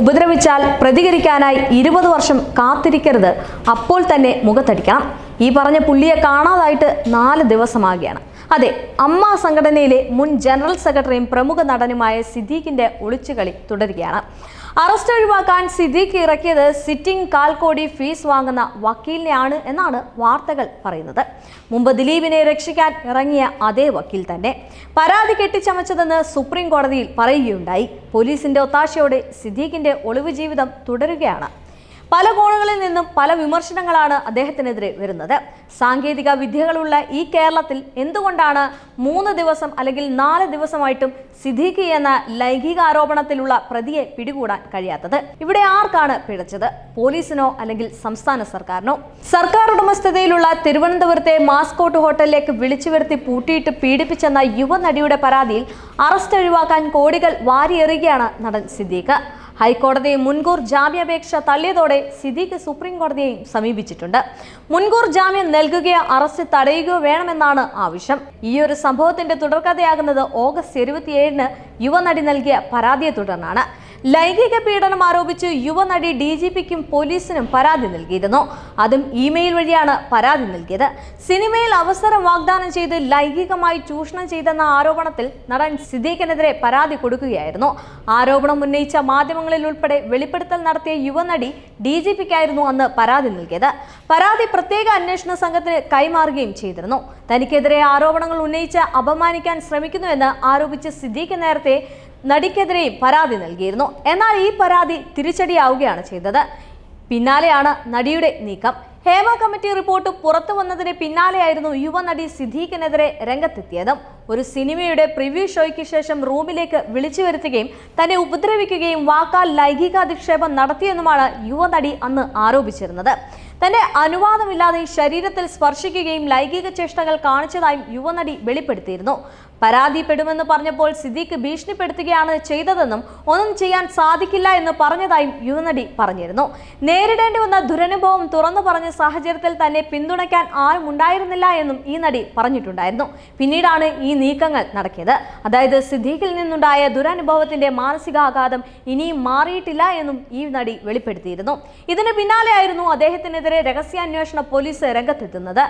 ഉപദ്രവിച്ചാൽ പ്രതികരിക്കാനായി ഇരുപത് വർഷം കാത്തിരിക്കരുത്. അപ്പോൾ തന്നെ മുഖത്തടിക്കണം. ഈ പറഞ്ഞ പുള്ളിയെ കാണാതായിട്ട് നാല് ദിവസമാകുകയാണ്. അതെ അമ്മ സംഘടനയിലെ മുൻ ജനറൽ സെക്രട്ടറിയും പ്രമുഖ നടനുമായ സിദ്ദീഖിന്റെ ഒളിച്ചുകളി തുടരുകയാണ്. അറസ്റ്റ് ഒഴിവാക്കാൻ സിദ്ദീഖ് ഇറക്കിയത് സിറ്റിംഗ് കാൽക്കോടി ഫീസ് വാങ്ങുന്ന വക്കീലിനെയാണ് എന്നാണ് വാർത്തകൾ പറയുന്നത്. മുമ്പ് ദിലീപിനെ രക്ഷിക്കാൻ ഇറങ്ങിയ അതേ വക്കീൽ തന്നെ. പരാതി കെട്ടിച്ചമച്ചതെന്ന് സുപ്രീം കോടതിയിൽ പറയുകയുണ്ടായി. പോലീസിന്റെ ഒത്താശയോടെ സിദ്ദീഖിന്റെ ഒളിവ് ജീവിതം തുടരുകയാണ്. പല കോണുകളിൽ നിന്നും പല വിമർശനങ്ങളാണ് അദ്ദേഹത്തിനെതിരെ വരുന്നത്. സാങ്കേതിക വിദ്യകളുള്ള ഈ കേരളത്തിൽ എന്തുകൊണ്ടാണ് മൂന്ന് ദിവസം അല്ലെങ്കിൽ നാല് ദിവസമായിട്ടും സിദ്ദീഖി എന്ന ലൈംഗിക ആരോപണത്തിലുള്ള പ്രതിയെ പിടികൂടാൻ കഴിയാത്തത്? ഇവിടെ ആർക്കാണ് പിഴച്ചത്? പോലീസിനോ അല്ലെങ്കിൽ സംസ്ഥാന സർക്കാരിനോ? സർക്കാർ ഉടമസ്ഥതയിലുള്ള തിരുവനന്തപുരത്തെ മാസ്കോട്ട് ഹോട്ടലിലേക്ക് വിളിച്ചു വരുത്തി പൂട്ടിയിട്ട് പീഡിപ്പിച്ചെന്ന യുവനടിയുടെ പരാതിയിൽ അറസ്റ്റ് ഒഴിവാക്കാൻ കോടികൾ വാരിയെറിയുകയാണ് നടൻ സിദ്ദീഖ്. ഹൈക്കോടതി മുൻകൂർ ജാമ്യാപേക്ഷ തള്ളിയതോടെ സിദ്ദീഖ് സുപ്രീം കോടതിയെയും സമീപിച്ചിട്ടുണ്ട്. മുൻകൂർ ജാമ്യം നൽകുകയോ അറസ്റ്റ് തടയുകയോ വേണമെന്നാണ് ആവശ്യം. ഈ ഒരു സംഭവത്തിന്റെ തുടർക്കഥയാകുന്നത് ഓഗസ്റ്റ് ഇരുപത്തിയേഴിന് യുവനടി നൽകിയ പരാതിയെ തുടർന്നാണ്. ലൈംഗിക പീഡനം ആരോപിച്ച് യുവനടി ഡി ജി പിക്കും പോലീസിനും പരാതി നൽകിയിരുന്നു. അതും ഇമെയിൽ വഴിയാണ് പരാതി നൽകിയത്. സിനിമയിൽ അവസരം വാഗ്ദാനം ചെയ്ത് ലൈംഗികമായി ചൂഷണം ചെയ്തെന്ന ആരോപണത്തിൽ നടൻ സിദ്ദീഖിനെതിരെ പരാതി കൊടുക്കുകയായിരുന്നു. ആരോപണം ഉന്നയിച്ച മാധ്യമങ്ങളിൽ ഉൾപ്പെടെ വെളിപ്പെടുത്തൽ നടത്തിയ യുവനടി ഡി ജി പിക്കായിരുന്നു അന്ന് പരാതി നൽകിയത്. പരാതി പ്രത്യേക അന്വേഷണ സംഘത്തിന് കൈമാറുകയും ചെയ്തിരുന്നു. തനിക്കെതിരെ ആരോപണങ്ങൾ ഉന്നയിച്ച് അപമാനിക്കാൻ ശ്രമിക്കുന്നുവെന്ന് ആരോപിച്ച് സിദ്ദീഖ് നേരത്തെ നടിക്കെതിരെയും പരാതി നൽകിയിരുന്നു. എന്നാൽ ഈ പരാതി തിരിച്ചടിയാവുകയാണ് ചെയ്തത്. പിന്നാലെയാണ് നടിയുടെ നീക്കം. ഹേമ കമ്മിറ്റി റിപ്പോർട്ട് പുറത്തു വന്നതിന് പിന്നാലെയായിരുന്നു യുവനടി സിദ്ദീഖിനെതിരെ രംഗത്തെത്തിയതും. ഒരു സിനിമയുടെ പ്രിവ്യൂ ഷോയ്ക്ക് ശേഷം റൂമിലേക്ക് വിളിച്ചു വരുത്തുകയും തന്നെ ഉപദ്രവിക്കുകയും വാക്കാൽ ലൈംഗികാധിക്ഷേപം നടത്തിയെന്നുമാണ് യുവനടി അന്ന് ആരോപിച്ചിരുന്നത്. തന്റെ അനുവാദമില്ലാതെ ശരീരത്തിൽ സ്പർശിക്കുകയും ലൈംഗിക ചേഷ്ടകൾ കാണിച്ചതായും യുവനടി വെളിപ്പെടുത്തിയിരുന്നു. പരാതിപ്പെടുമെന്ന് പറഞ്ഞപ്പോൾ സിദ്ദീഖ് ഭീഷണിപ്പെടുത്തുകയാണ് ചെയ്തതെന്നും ഒന്നും ചെയ്യാൻ സാധിക്കില്ല എന്ന് പറഞ്ഞതായും യുവനടി പറഞ്ഞിരുന്നു. നേരിടേണ്ടി വന്ന ദുരനുഭവം തുറന്നു പറഞ്ഞ സാഹചര്യത്തിൽ തന്നെ പിന്തുണയ്ക്കാൻ ആരും ഉണ്ടായിരുന്നില്ല എന്നും ഈ നടി പറഞ്ഞിട്ടുണ്ടായിരുന്നു. പിന്നീടാണ് ഈ നീക്കങ്ങൾ നടക്കിയത്. അതായത് സിദ്ദീഖിൽ നിന്നുണ്ടായ ദുരനുഭവത്തിന്റെ മാനസികാഘാതം ഇനിയും മാറിയിട്ടില്ല എന്നും ഈ നടി വെളിപ്പെടുത്തിയിരുന്നു. ഇതിന് പിന്നാലെയായിരുന്നു അദ്ദേഹത്തിനെതിരെ രഹസ്യാന്വേഷണ പോലീസ് രംഗത്തെത്തുന്നത്.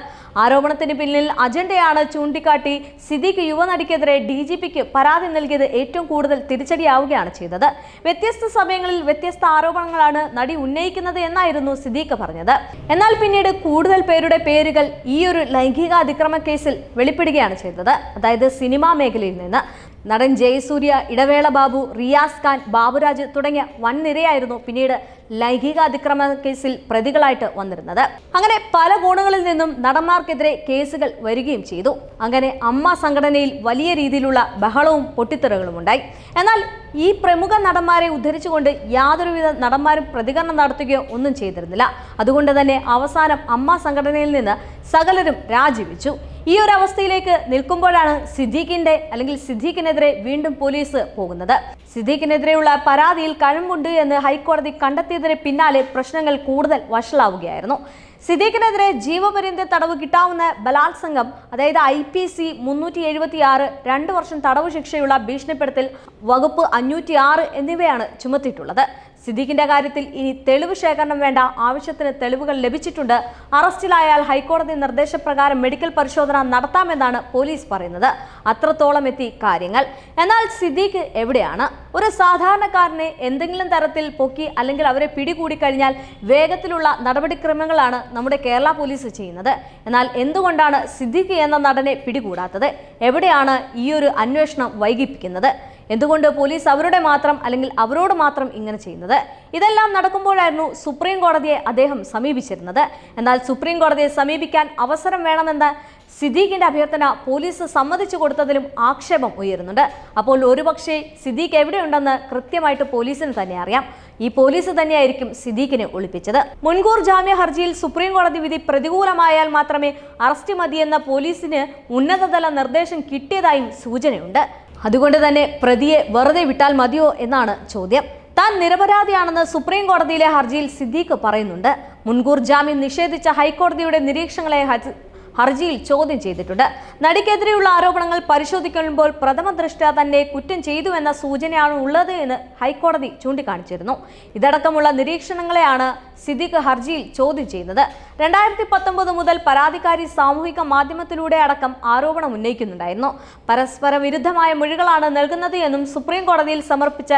ആരോപണത്തിന് പിന്നിൽ അജണ്ടയാണ് ചൂണ്ടിക്കാട്ടി സിദ്ദീഖ് യുവനടിക്കെതിരെ ഡി ജി പിക്ക് പരാതി നൽകിയത് ഏറ്റവും കൂടുതൽ തിരിച്ചടിയാവുകയാണ് ചെയ്തത്. വ്യത്യസ്ത സമയങ്ങളിൽ വ്യത്യസ്ത ആരോപണങ്ങളാണ് നടി ഉന്നയിക്കുന്നത് എന്നായിരുന്നു സിദ്ദീഖ് പറഞ്ഞത്. എന്നാൽ പിന്നീട് കൂടുതൽ പേരുടെ പേരുകൾ ഈ ഒരു ലൈംഗിക അതിക്രമ കേസിൽ വെളിപ്പെടുകയാണ് ചെയ്തത്. അതായത് സിനിമാ മേഖലയിൽ നിന്ന്. നടൻ ജയസൂര്യ ഇടവേള ബാബു റിയാസ് ഖാൻ ബാബുരാജ് തുടങ്ങിയ വൻ നിരയായിരുന്നു പിന്നീട് ലൈംഗിക അതിക്രമ കേസിൽ പ്രതികളായിട്ട് വന്നിരുന്നത്. അങ്ങനെ പല കോണുകളിൽ നിന്നും നടന്മാർക്കെതിരെ കേസുകൾ വരികയും ചെയ്തു. അങ്ങനെ അമ്മ സംഘടനയിൽ വലിയ രീതിയിലുള്ള ബഹളവും പൊട്ടിത്തെറികളും ഉണ്ടായി. എന്നാൽ ഈ പ്രമുഖ നടന്മാരെ ഉദ്ധരിച്ചുകൊണ്ട് യാതൊരുവിധ നടന്മാരും പ്രതികരണം നടത്തുകയോ ഒന്നും ചെയ്തിരുന്നില്ല. അതുകൊണ്ട് തന്നെ അവസാനം അമ്മ സംഘടനയിൽ നിന്ന് സകലരും രാജിവെച്ചു. ഈ ഒരു അവസ്ഥയിലേക്ക് നിൽക്കുമ്പോഴാണ് സിദ്ദീഖിന്റെ അല്ലെങ്കിൽ സിദ്ദീഖിനെതിരെ വീണ്ടും പോലീസ് പോകുന്നത്. സിദ്ദീഖിനെതിരെയുള്ള പരാതിയിൽ കഴമ്പുണ്ട് എന്ന് ഹൈക്കോടതി കണ്ടെത്തിയതിന് പിന്നാലെ പ്രശ്നങ്ങൾ കൂടുതൽ വഷളാവുകയായിരുന്നു. സിദ്ദീഖിനെതിരെ ജീവപര്യന്ത തടവ് കിട്ടാവുന്ന ബലാത്സംഗം അതായത് ഐ പി സി മുന്നൂറ്റി എഴുപത്തി ആറ് രണ്ട് വർഷം തടവ് ശിക്ഷയുള്ള ഭീഷണിപ്പെടുത്തൽ വകുപ്പ് അഞ്ഞൂറ്റി ആറ് എന്നിവയാണ് ചുമത്തിയിട്ടുള്ളത്. സിദ്ദീഖിന്റെ കാര്യത്തിൽ ഇനി തെളിവ് ശേഖരണം വേണ്ട. ആവശ്യത്തിന് തെളിവുകൾ ലഭിച്ചിട്ടുണ്ട്. അറസ്റ്റിലായാൽ ഹൈക്കോടതി നിർദ്ദേശപ്രകാരം മെഡിക്കൽ പരിശോധന നടത്താമെന്നാണ് പോലീസ് പറയുന്നത്. അത്രത്തോളം എത്തി കാര്യങ്ങൾ. എന്നാൽ സിദ്ദീഖ് എവിടെയാണ്? ഒരു സാധാരണക്കാരനെ എന്തെങ്കിലും തരത്തിൽ പൊക്കി അല്ലെങ്കിൽ അവരെ പിടികൂടി കഴിഞ്ഞാൽ വേഗത്തിലുള്ള നടപടിക്രമങ്ങളാണ് നമ്മുടെ കേരള പോലീസ് ചെയ്യുന്നത്. എന്നാൽ എന്തുകൊണ്ടാണ് സിദ്ദീഖ് എന്ന നടനെ പിടികൂടാത്തത്? എവിടെയാണ് ഈ ഒരു അന്വേഷണം വൈകിപ്പിക്കുന്നത്? എന്തുകൊണ്ട് പോലീസ് അവരുടെ മാത്രം അല്ലെങ്കിൽ അവരോട് മാത്രം ഇങ്ങനെ ചെയ്യുന്നത്? ഇതെല്ലാം നടക്കുമ്പോഴായിരുന്നു സുപ്രീം കോടതിയെ അദ്ദേഹം സമീപിച്ചിരുന്നത്. എന്നാൽ സുപ്രീം കോടതിയെ സമീപിക്കാൻ അവസരം വേണമെന്ന് സിദ്ദീഖിന്റെ അഭ്യർത്ഥന പോലീസ് സമ്മതിച്ചു കൊടുത്തതിലും ആക്ഷേപം ഉയരുന്നുണ്ട്. അപ്പോൾ ഒരുപക്ഷെ സിദ്ദീഖ് എവിടെയുണ്ടെന്ന് കൃത്യമായിട്ട് പോലീസിന് തന്നെ അറിയാം. ഈ പോലീസ് തന്നെയായിരിക്കും സിദ്ദീഖിനെ ഒളിപ്പിച്ചത്. മുൻകൂർ ജാമ്യ ഹർജിയിൽ സുപ്രീം കോടതി വിധി പ്രതികൂലമായാൽ മാത്രമേ അറസ്റ്റ് മതിയെന്ന പോലീസിന് ഉന്നതതല നിർദ്ദേശം കിട്ടിയതായും സൂചനയുണ്ട്. അതുകൊണ്ട് തന്നെ പ്രതിയെ വെറുതെ വിട്ടാൽ മതിയോ എന്നാണ് ചോദ്യം. താൻ നിരപരാധിയാണെന്ന് സുപ്രീം കോടതിയിലെ ഹർജിയിൽ സിദ്ദീഖ് പറയുന്നുണ്ട്. മുൻകൂർ ജാമ്യം നിഷേധിച്ച ഹൈക്കോടതിയുടെ നിരീക്ഷണങ്ങളെ ഹർജിയിൽ ചോദ്യം ചെയ്തിട്ടുണ്ട്. നടിക്കെതിരെയുള്ള ആരോപണങ്ങൾ പരിശോധിക്കുമ്പോൾ പ്രഥമ ദൃഷ്ട തന്നെ കുറ്റം ചെയ്തു എന്ന സൂചനയാണ് ഉള്ളത് എന്ന് ഹൈക്കോടതി ചൂണ്ടിക്കാണിച്ചിരുന്നു. ഇതടക്കമുള്ള നിരീക്ഷണങ്ങളെയാണ് സിദ്ദിഖ് ഹർജിയിൽ ചോദ്യം ചെയ്യുന്നത്. രണ്ടായിരത്തി പത്തൊമ്പത് മുതൽ പരാതിക്കാരി സാമൂഹിക മാധ്യമത്തിലൂടെ അടക്കം ആരോപണം ഉന്നയിക്കുന്നുണ്ടായിരുന്നു. പരസ്പര വിരുദ്ധമായ മൊഴികളാണ് നൽകുന്നത് എന്നും സുപ്രീം കോടതിയിൽ സമർപ്പിച്ച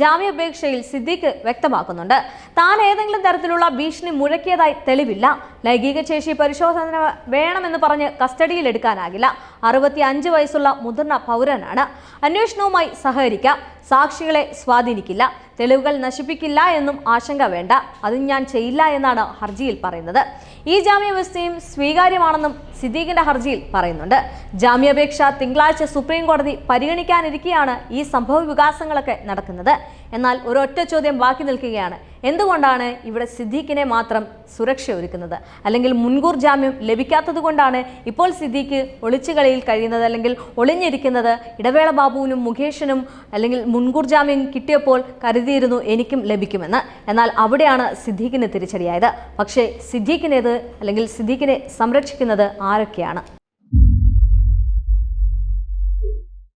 ജാമ്യാപേക്ഷയിൽ സിദ്ദിഖ് വ്യക്തമാക്കുന്നുണ്ട്. താൻ ഏതെങ്കിലും തരത്തിലുള്ള ഭീഷണി മുഴക്കിയതായി തെളിവില്ല. ലൈംഗിക ശേഷി പരിശോധന വേണമെന്ന് പറഞ്ഞ് കസ്റ്റഡിയിൽ എടുക്കാനാകില്ല. അറുപത്തി അഞ്ച് വയസ്സുള്ള മുതിർന്ന പൗരനാണ്. അന്വേഷണവുമായി സഹകരിക്കാം. സാക്ഷികളെ സ്വാധീനിക്കില്ല. തെളിവുകൾ നശിപ്പിക്കില്ല എന്നും ആശങ്ക വേണ്ട. അത് ഞാൻ ചെയ്യില്ല എന്നാണ് ഹർജിയിൽ പറയുന്നത്. ഈ ജാമ്യവ്യവസ്ഥയും സ്വീകാര്യമാണെന്നും സിദ്ദീഖിന്റെ ഹർജിയിൽ പറയുന്നുണ്ട്. ജാമ്യാപേക്ഷ തിങ്കളാഴ്ച സുപ്രീം കോടതി പരിഗണിക്കാനിരിക്കെയാണ് ഈ സംഭവ വികാസങ്ങളൊക്കെ നടക്കുന്നത്. എന്നാൽ ഒരൊറ്റ ചോദ്യം ബാക്കി നിൽക്കുകയാണ്. എന്തുകൊണ്ടാണ് ഇവിടെ സിദ്ദീഖിനെ മാത്രം സുരക്ഷ ഒരുക്കുന്നത്? അല്ലെങ്കിൽ മുൻകൂർ ജാമ്യം ലഭിക്കാത്തത് കൊണ്ടാണ് ഇപ്പോൾ സിദ്ദീഖ് ഒളിച്ചുകളിയിൽ കഴിയുന്നത് അല്ലെങ്കിൽ ഒളിഞ്ഞിരിക്കുന്നത്? ഇടവേള ബാബുവിനും മുകേഷിനും അല്ലെങ്കിൽ മുൻകൂർ ജാമ്യം കിട്ടിയപ്പോൾ കരുതിയിരുന്നു എനിക്കും ലഭിക്കുമെന്ന്. എന്നാൽ അവിടെയാണ് സിദ്ദീഖിന് തിരിച്ചടിയായത്. പക്ഷേ സിദ്ദീഖിനേത് അല്ലെങ്കിൽ സിദ്ദീഖിനെ സംരക്ഷിക്കുന്നത് ആരൊക്കെയാണ്?